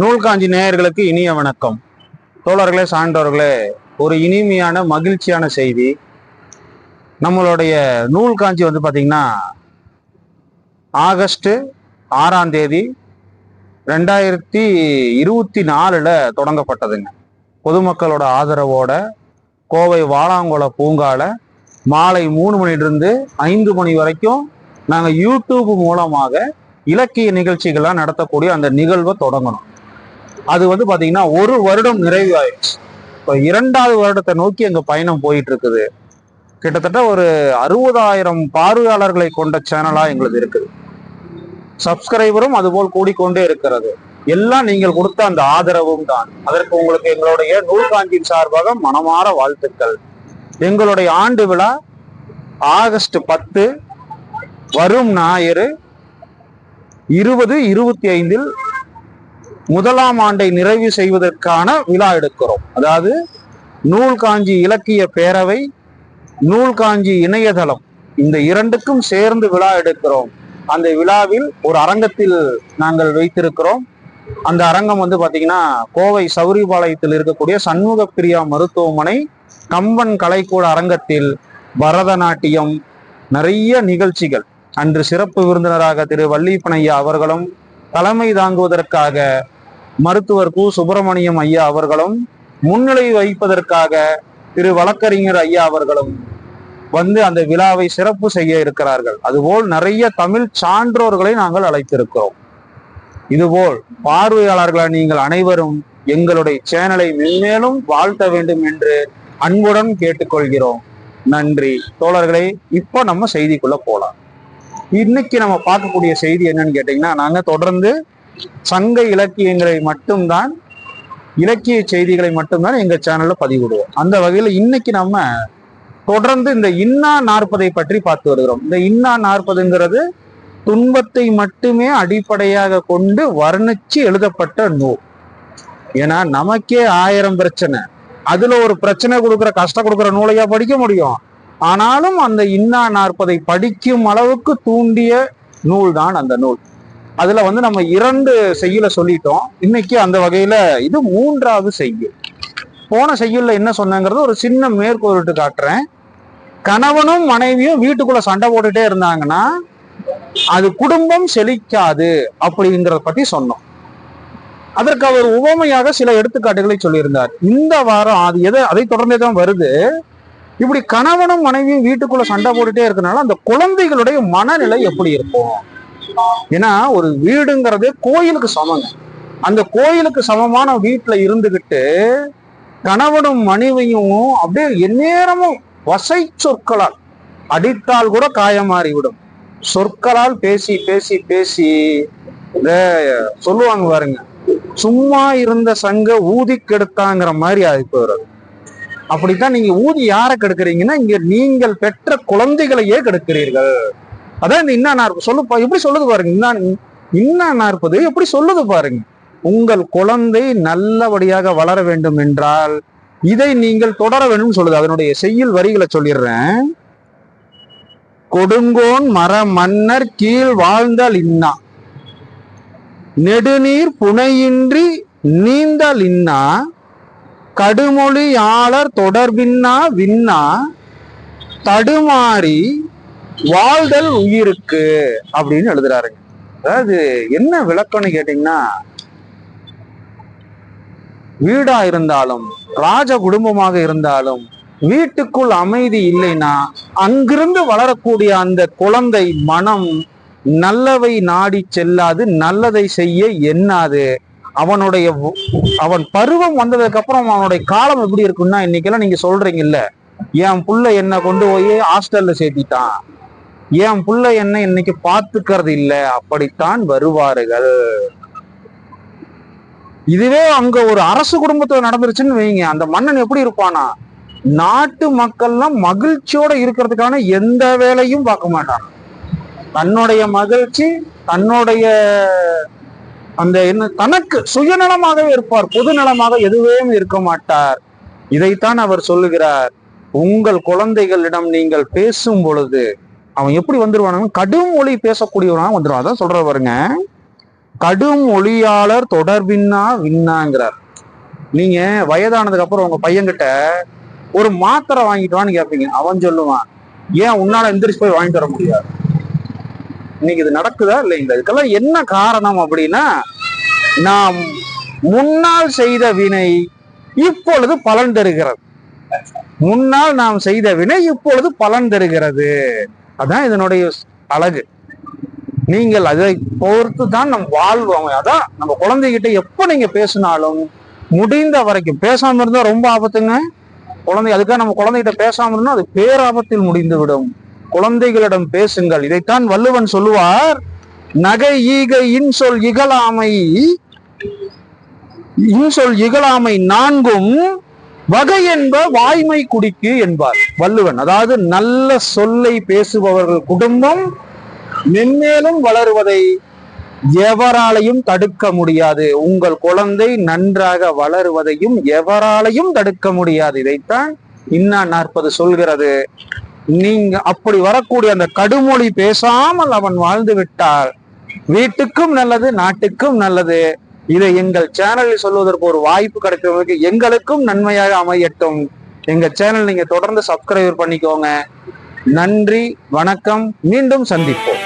நூல்காஞ்சி நேயர்களுக்கு இனிய வணக்கம். தோழர்களே சான்றோர்களே ஒரு இனிமையான மகிழ்ச்சியான செய்தி. நம்மளுடைய நூல்காஞ்சி வந்து பார்த்திங்கன்னா ஆகஸ்ட்டு ஆறாம் தேதி ரெண்டாயிரத்தி இருபத்தி நாலில் தொடங்கப்பட்டதுங்க. பொதுமக்களோட ஆதரவோட கோவை வாலாங்குள பூங்கால மாலை மூணு மணிலிருந்து ஐந்து மணி வரைக்கும் நாங்கள் யூடியூப் மூலமாக இலக்கிய நிகழ்ச்சிகள்லாம் நடத்தக்கூடிய அந்த நிகழ்வை தொடங்கணும். அது வந்து பாத்தீங்கன்னா ஒரு வருடம் நிறைவு ஆயிடுச்சு இப்போ இரண்டாவது வருடத்தை நோக்கி எங்க பயணம் போயிட்டு இருக்குது கிட்டத்தட்ட ஒரு அறுபதாயிரம் பார்வையாளர்களை கொண்ட சேனலா எங்களுக்கு இருக்குது. சப்ஸ்கிரைபரும் அதுபோல் கூடிக்கொண்டே இருக்கிறது. எல்லாம் நீங்கள் கொடுத்த அந்த ஆதரவும் தான். அதற்கு உங்களுக்கு எங்களுடைய நூல்காஞ்சியின் சார்பாக மனமாற வாழ்த்துக்கள். எங்களுடைய ஆண்டு விழா ஆகஸ்ட் பத்து வரும் ஞாயிறு இருபது இருபத்தி ஐந்தில் முதலாம் ஆண்டை நிறைவு செய்வதற்கான விழா எடுக்கிறோம். அதாவது நூல் காஞ்சி இலக்கிய பேரவை நூல் காஞ்சி இணையதளம் இந்த இரண்டுக்கும் சேர்ந்து விழா எடுக்கிறோம். அந்த விழாவில் ஒரு அரங்கத்தில் நாங்கள் வைத்திருக்கிறோம். அந்த அரங்கம் வந்து பார்த்தீங்கன்னா கோவை சௌரிபாளையத்தில் இருக்கக்கூடிய சண்முக பிரியா மருத்துவமனை கம்பன் கலைக்கூட அரங்கத்தில் பரதநாட்டியம் நிறைய நிகழ்ச்சிகள். அன்று சிறப்பு விருந்தினராக திரு வள்ளிப்பனையா அவர்களும் தலைமை தாங்குவதற்காக மருத்துவர் கு. சுப்பிரமணியம் ஐயா அவர்களும் முன்னிலை வைப்பதற்காக திரு. வழக்கறிஞர் ஐயா அவர்களும் வந்து அந்த விழாவை சிறப்பு செய்ய இருக்கிறார்கள். அதுபோல் நிறைய தமிழ் சான்றோர்களை நாங்கள் அழைத்திருக்கிறோம். இதுபோல் பார்வையாளர்களை நீங்கள் அனைவரும் எங்களுடைய சேனலை மென்மேலும் வாழ்த்த வேண்டும் என்று அன்புடன் கேட்டுக்கொள்கிறோம். நன்றி. தோழர்களே இப்போ நம்ம செய்திக்குள்ள போலாம். இன்னைக்கு நம்ம பார்க்கக்கூடிய செய்தி என்னன்னு கேட்டீங்கன்னா நாங்க தொடர்ந்து சங்க இலக்கியங்களை மட்டும்தான் இலக்கிய செய்திகளை மட்டும்தான் எங்க சேனல்ல பதிவிடுவோம். அந்த வகையில இன்னைக்கு நம்ம தொடர்ந்து இந்த இன்னா நாற்பதை பற்றி பார்த்து வருகிறோம். இந்த இன்னா நாற்பதுங்கிறது துன்பத்தை மட்டுமே அடிப்படையாக கொண்டு வர்ணிச்சு எழுதப்பட்ட நூல். ஏன்னா நமக்கே ஆயிரம் பிரச்சனை. அதுல ஒரு பிரச்சனை கொடுக்குற கஷ்டம் கொடுக்குற நூலையா படிக்க முடியும். ஆனாலும் அந்த இன்னா நாற்பதை படிக்கும் அளவுக்கு தூண்டிய நூல் தான் அந்த நூல். அதுல வந்து நம்ம இரண்டு செய்யுல சொல்லிட்டோம். இன்னைக்கு அந்த வகையில இது மூன்றாவது செய்யுள் போன செய்யுள்ல என்ன சொன்னங்கிறது ஒரு சின்ன மேற்கோளிட்டு காட்டுறேன். கணவனும் மனைவியும் வீட்டுக்குள்ள சண்டை போட்டுட்டே இருந்தாங்கன்னா அது குடும்பம் செழிக்காது அப்படிங்கிறத பத்தி சொன்னோம். அதற்கு அவர் உவமையாக சில எடுத்துக்காட்டுகளை சொல்லியிருந்தார். இந்த வாரம் அது எதை அதை தொடர்ந்தே தான் வருது. இப்படி கணவனும் மனைவியும் வீட்டுக்குள்ள சண்டை போட்டுட்டே இருக்கனால அந்த குழந்தைகளுடைய மனநிலை எப்படி இருக்கும்? ஏன்னா ஒரு வீடுங்கிறது கோயிலுக்கு சமங்க. அந்த கோயிலுக்கு சமமான வீட்டுல இருந்துகிட்டு கணவனும் மனைவியும் அப்படியே எந்நேரமும் வசை சொற்களால் அடித்தால் கூட காயமாறிவிடும். சொற்களால் பேசி பேசி பேசி சொல்லுவாங்க பாருங்க சும்மா இருந்த சங்க ஊதி கெடுத்தாங்கிற மாதிரி ஆகி போயிடுறது அப்படித்தான் நீங்க ஊதி யாரை கெடுக்கிறீங்கன்னா இங்க நீங்கள் பெற்ற குழந்தைகளையே கெடுக்கிறீர்கள். அதான் இந்த இன்னா நாற்பது சொல்லு எப்படி சொல்லுது பாருங்க. இன்னா இன்னா நாற்பது எப்படி சொல்லுது பாருங்க. உங்கள் குழந்தை நல்லபடியாக வளர வேண்டும் என்றால் இதை நீங்கள் தொடர வேண்டும் சொல்லுது. அதனுடைய செய்யுள் வரிகளை சொல்லிடுறேன். கொடுங்கோன் மர மன்னர் கீழ் வாழ்ந்தால் இன்னா. நெடுநீர் புனையின்றி நீந்தால் இன்னா. கடுமொழியாளர் தொடர்பின்னா வின்னா. தடுமாறி வாழ்தல் உயிருக்கு அப்படின்னு எழுதுறாருங்க. அதாவது என்ன விளக்கம்னு கேட்டீங்கன்னா வீடா இருந்தாலும் ராஜ குடும்பமாக இருந்தாலும் வீட்டுக்குள் அமைதி இல்லைன்னா அங்கிருந்து வளரக்கூடிய அந்த குழந்தை மனம் நல்லவை நாடி செல்லாது நல்லதை செய்ய எண்ணாது. அவனுடைய அவன் பருவம் வந்ததுக்கு அப்புறம் அவனுடைய காலம் எப்படி இருக்குன்னா இன்னைக்கெல்லாம் நீங்க சொல்றீங்கல்ல என் புள்ள என்ன கொண்டு போய் ஹாஸ்டல்ல சேர்த்திட்டான். என் புள்ள என்ன இன்னைக்கு பாத்துக்கிறது இல்ல? அப்படித்தான் வருவார்கள். இதுவே அங்க ஒரு அரசு குடும்பத்துல நடந்துருச்சுன்னு வைங்க. அந்த மன்னன் எப்படி இருப்பானா? நாட்டு மக்கள்லாம் மகிழ்ச்சியோட இருக்கிறதுக்கான எந்த வேலையும் பார்க்க மாட்டான். தன்னுடைய மகிழ்ச்சி தன்னுடைய அந்த என்ன தனக்கு சுயநலமாகவே இருப்பார். பொதுநலமாக எதுவும் இருக்க மாட்டார். இதைத்தான் அவர் சொல்லுகிறார். உங்கள் குழந்தைகளிடம் நீங்கள் பேசும் பொழுது அவன் எப்படி வந்துருவானு கடும் மொழி பேசக்கூடியவனா வந்துருவான். அதான் சொல்ற பாருங்க. கடும் ஒளியாளர் தொடர்பின்னா விண்ணாங்கிறார் நீங்க வயதானதுக்கு அப்புறம் உங்க பையன்கிட்ட ஒரு மாத்திரை வாங்கிட்டுவான்னு கேட்பீங்க. அவன் சொல்லுவான் ஏன் உன்னால எந்திரிச்சு போய் வாங்கிட்டு வர முடியாது? இன்னைக்கு இது நடக்குதா இல்லைங்களா? இதுக்கெல்லாம் என்ன காரணம் அப்படின்னா நாம் முன்னால் செய்த வினை இப்பொழுது பலன் தருகிறது. முன்னால் நாம் செய்த வினை இப்பொழுது பலன் தருகிறது. அதான் இதனுடைய அழகு. நீங்கள் அதை பொறுத்து தான் நம் வாழ்வோம் அதான் நம்ம குழந்தைகிட்ட எப்ப நீங்க பேசினாலும் முடிந்த வரைக்கும் பேசாம இருந்தா ரொம்ப ஆபத்துங்க. குழந்தை அதுக்காக நம்ம குழந்தைகிட்ட பேசாம இருந்தா அது பேராபத்தில் முடிந்து விடும் குழந்தைகளிடம் பேசுங்கள். இதைத்தான் வள்ளுவன் சொல்லுவார் நகை ஈகை இன்சொல் இகழாமை இன்சொல் இகழாமை நான்கும் வகை என்ப வாய்மை குடிக்கு என்பார் வள்ளுவன். அதாவது நல்ல சொல்லை பேசுபவர்கள் குடும்பம் மென்மேலும் வளருவதை எவராலையும் தடுக்க முடியாது. உங்கள் குழந்தை நன்றாக வளருவதையும் எவராலையும் தடுக்க முடியாது. இதைத்தான் இன்னா நாற்பது சொல்கிறது. நீங்க அப்படி வரக்கூடிய அந்த கடுமொழி பேசாமல் அவன் வாழ்ந்து விட்டால் வீட்டுக்கும் நல்லது நாட்டுக்கும் நல்லது. இதை எங்கள் சேனலில் சொல்வதற்கு ஒரு வாய்ப்பு கிடைத்தவர்களுக்கு எங்களுக்கும் நன்மையாக அமையட்டும். எங்க சேனல் நீங்க தொடர்ந்து சப்ஸ்கிரைபர் பண்ணிக்கோங்க. நன்றி வணக்கம். மீண்டும் சந்திப்போம்.